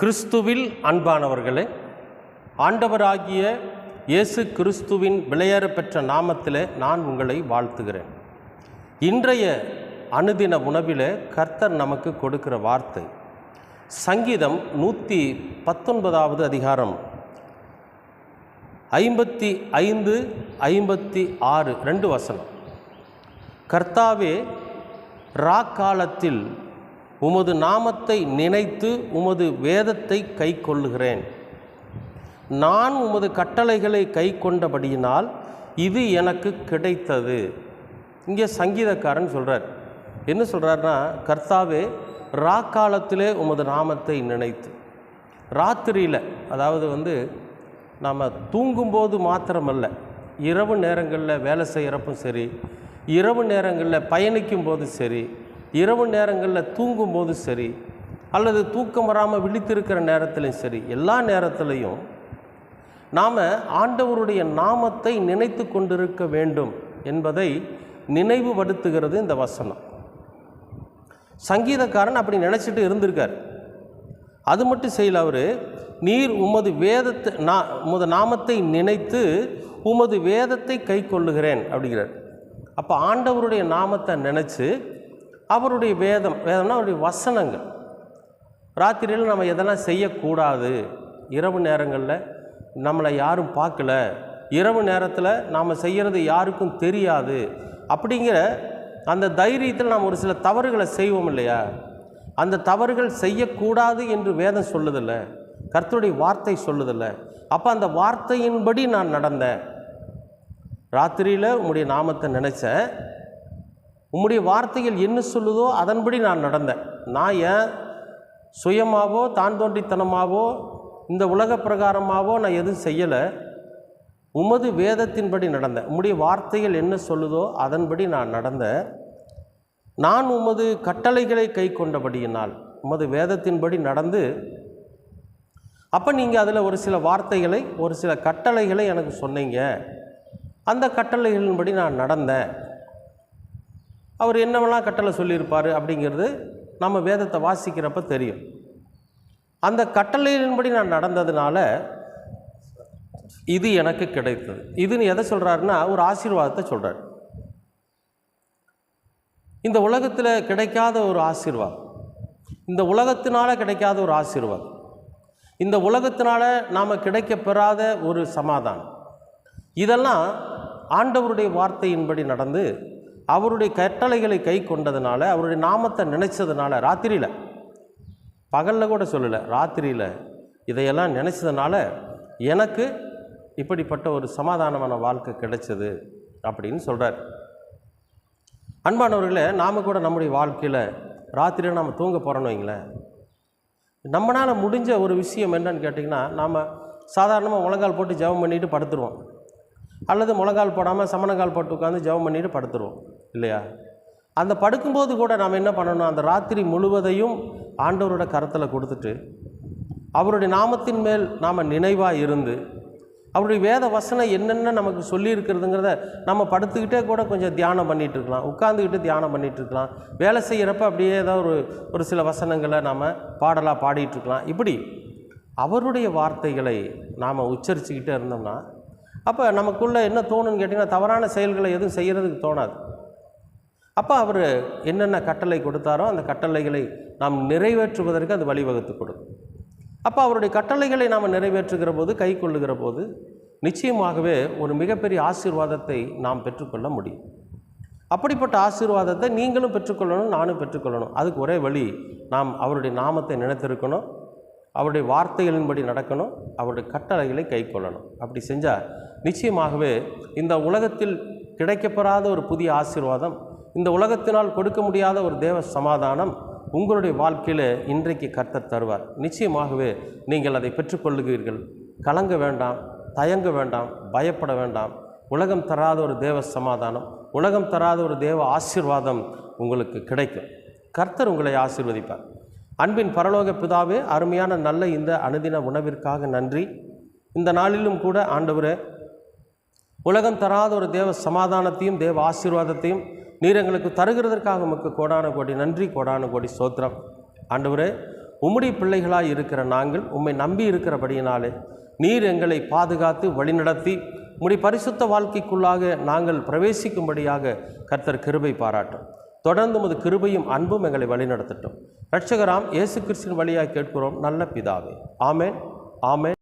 கிறிஸ்துவில் அன்பானவர்களே ஆண்டவராகிய இயேசு கிறிஸ்துவின் விளையாற பெற்ற நாமத்தில் நான் உங்களை வாழ்த்துகிறேன். இன்றைய அனுதின உணவில் கர்த்தர் நமக்கு கொடுக்கிற வார்த்தை சங்கீதம் நூற்றி பத்தொன்பதாவது அதிகாரம் ஐம்பத்தி ஐந்து ஐம்பத்தி ஆறு ரெண்டு வசனம். கர்த்தாவே ராக்காலத்தில் உமது நாமத்தை நினைத்து உமது வேதத்தை கை கொள்ளுகிறேன் நான் உமது கட்டளைகளை கை கொண்டபடியினால் இது எனக்கு கிடைத்தது. இங்கே சங்கீதக்காரன் சொல்கிறார் என்ன சொல்கிறாருன்னா கர்த்தாவே ராக்காலத்திலே உமது நாமத்தை நினைத்து. ராத்திரியில் அதாவது வந்து நாம் தூங்கும்போது மாத்திரமல்ல இரவு நேரங்களில் வேலை செய்கிறப்பும் சரி இரவு நேரங்களில் பயணிக்கும் போது சரி இரவு நேரங்களில் தூங்கும்போது சரி அல்லது தூக்கம் வராமல் விழித்திருக்கிற நேரத்திலையும் சரி எல்லா நேரத்திலையும் நாம் ஆண்டவருடைய நாமத்தை நினைத்து கொண்டிருக்க வேண்டும் என்பதை நினைவுபடுத்துகிறது இந்த வசனம். சங்கீதக்காரன் அப்படி நினச்சிட்டு இருந்திருக்கார். அது மட்டும் செய்யல அவர் நீர் உமது வேதத்தை நான் உமது நாமத்தை நினைத்து உமது வேதத்தை கை கொள்ளுகிறேன் அப்படிங்கிறார். அப்போ ஆண்டவருடைய நாமத்தை நினச்சி அவருடைய வேதம் வேதம்னா அவருடைய வசனங்கள். ராத்திரியில் நம்ம எதெல்லாம் செய்யக்கூடாது? இரவு நேரங்களில் நம்மளை யாரும் பார்க்கல. இரவு நேரத்தில் நாம் செய்கிறது யாருக்கும் தெரியாது. அப்படிங்கிற அந்த தைரியத்தில் நாம் ஒரு சில தவறுகளை செய்வோம் இல்லையா? அந்த தவறுகள் செய்யக்கூடாது என்று வேதம் சொல்லுதில்ல. கர்த்தருடைய வார்த்தை சொல்லுதில்ல. அப்போ அந்த வார்த்தையின்படி நான் நடந்தேன். ராத்திரியில் உங்களுடைய நாமத்தை நினச்சேன். உம்முடைய வார்த்தைகள் என்ன சொல்லுதோ அதன்படி நான் நடந்தேன். நான் ஏன் சுயமாவோ தான் தோன்றித்தனமாவோ இந்த உலக பிரகாரமாகவோ நான் எதுவும் செய்யலை. உமது வேதத்தின்படி நடந்தேன். உம்முடைய வார்த்தைகள் என்ன சொல்லுதோ அதன்படி நான் நடந்தேன். நான் உமது கட்டளைகளை கை கொண்டபடியினால் உமது வேதத்தின்படி நடந்து அப்போ நீங்கள் அதில் ஒரு சில வார்த்தைகளை ஒரு சில கட்டளைகளை எனக்கு சொன்னீங்க. அந்த கட்டளைகளின்படி நான் நடந்தேன். அவர் என்னவெல்லாம் கட்டளை சொல்லியிருப்பார் அப்படிங்கிறது நம்ம வேதத்தை வாசிக்கிறப்ப தெரியும். அந்த கட்டளையின்படி நான் நடந்ததுனால இது எனக்கு கிடைத்தது. இதுன்னு எதை சொல்கிறாருன்னா ஒரு ஆசீர்வாதத்தை சொல்கிறார் இந்த உலகத்தில் கிடைக்காத ஒரு ஆசீர்வாதம். இந்த உலகத்தினால் கிடைக்காத ஒரு ஆசீர்வாதம். இந்த உலகத்தினால் நாம் கிடைக்க பெறாத ஒரு சமாதானம். இதெல்லாம் ஆண்டவருடைய வார்த்தையின்படி நடந்து அவருடைய கட்டளைகளை கை கொண்டதுனால அவருடைய நாமத்தை நினைச்சதுனால ராத்திரியில் பகலில் கூட சொல்லலை ராத்திரியில் இதையெல்லாம் நினச்சதுனால எனக்கு இப்படிப்பட்ட ஒரு சமாதானமான வாழ்க்கை கிடைச்சது அப்படின்னு சொல்கிறார் அன்பானவர்களே நாம் கூட நம்முடைய வாழ்க்கையில் ராத்திரியில் நம்ம தூங்க போகிறோன்னு வைங்களேன். நம்மளால் முடிஞ்ச ஒரு விஷயம் என்னன்னு கேட்டிங்கன்னா நாம் சாதாரணமாக முழங்கால் போட்டு ஜெபம் பண்ணிவிட்டு படுத்துருவோம். அல்லது முழங்கால் போடாமல் சமணங்கால் போட்டு உட்காந்து ஜெபம் பண்ணிவிட்டு படுத்துருவோம். இல்லையா? அந்த படுக்கும்போது கூட நாம் என்ன பண்ணணும்? அந்த ராத்திரி முழுவதையும் ஆண்டவரோட கரத்தில் கொடுத்துட்டு அவருடைய நாமத்தின் மேல் நாம் நினைவாக இருந்து அவருடைய வேத வசனம் என்னென்ன நமக்கு சொல்லியிருக்கிறதுங்கிறத நம்ம படுத்துக்கிட்டே கூட கொஞ்சம் தியானம் பண்ணிகிட்டு இருக்கலாம் உட்காந்துக்கிட்டு தியானம் பண்ணிகிட்டு இருக்கலாம் வேலை செய்கிறப்ப அப்படியே ஏதாவது ஒரு ஒரு சில வசனங்களை நாம் பாடலாக பாடிட்டுருக்கலாம். இப்படி அவருடைய வார்த்தைகளை நாம் உச்சரிச்சுக்கிட்டே இருந்தோம்னா அப்போ நமக்குள்ளே என்ன தோணுன்னு கேட்டிங்கன்னா தவறான செயல்களை எதுவும் செய்கிறதுக்கு தோணாது. அப்போ அவர் என்னென்ன கட்டளை கொடுத்தாரோ அந்த கட்டளைகளை நாம் நிறைவேற்றுவதற்கு அது வழிவகுத்து கொடுக்கும். அப்போ அவருடைய கட்டளைகளை நாம் நிறைவேற்றுகிற போது கை கொள்ளுகிற போது நிச்சயமாகவே ஒரு மிகப்பெரிய ஆசீர்வாதத்தை நாம் பெற்றுக்கொள்ள முடியும். அப்படிப்பட்ட ஆசீர்வாதத்தை நீங்களும் பெற்றுக்கொள்ளணும் நானும் பெற்றுக்கொள்ளணும். அதுக்கு ஒரே வழி நாம் அவருடைய நாமத்தை நினைத்திருக்கணும் அவருடைய வார்த்தைகளின்படி நடக்கணும் அவருடைய கட்டளைகளை கை கொள்ளணும். அப்படி செஞ்சால் நிச்சயமாகவே இந்த உலகத்தில் கிடைக்கப்பெறாத ஒரு புதிய ஆசீர்வாதம் இந்த உலகத்தினால் கொடுக்க முடியாத ஒரு தேவ சமாதானம் உங்களுடைய வாழ்க்கையில் இன்றைக்கு கர்த்தர் தருவார். நிச்சயமாகவே நீங்கள் அதை பெற்றுக்கொள்ளுகிறீர்கள். கலங்க வேண்டாம் தயங்க வேண்டாம் பயப்பட வேண்டாம். உலகம் தராத ஒரு தேவ சமாதானம் உலகம் தராத ஒரு தேவ ஆசீர்வாதம் உங்களுக்கு கிடைக்கும். கர்த்தர் உங்களை ஆசீர்வதிப்பார். அன்பின் பரலோக பிதாவே அருமையான நல்ல இந்த அனுதின உணவிற்காக நன்றி. இந்த நாளிலும் கூட ஆண்டவரே உலகம் தராத ஒரு தேவ சமாதானத்தையும் தேவ ஆசீர்வாதத்தையும் நீர் எங்களுக்கு தருகிறதற்காக உமக்கு கோடான கோடி நன்றி கோடான கோடி சோத்திரம் ஆண்டவரே உம்முடைய பிள்ளைகளாக இருக்கிற நாங்கள் உம்மை நம்பி இருக்கிறபடியினாலே நீர் எங்களை பாதுகாத்து வழிநடத்தி உம்முடைய பரிசுத்த வாழ்க்கைக்குள்ளாக நாங்கள் பிரவேசிக்கும்படியாக கர்த்தர் கிருபை பாராட்டும். தொடர்ந்து உமது கிருபையும் அன்பும் எங்களை வழிநடத்தட்டும். ரட்சகராம் இயேசு கிறிஸ்தின் வழியாக கேட்கிறோம் நல்ல பிதாவே. ஆமேன் ஆமேன்.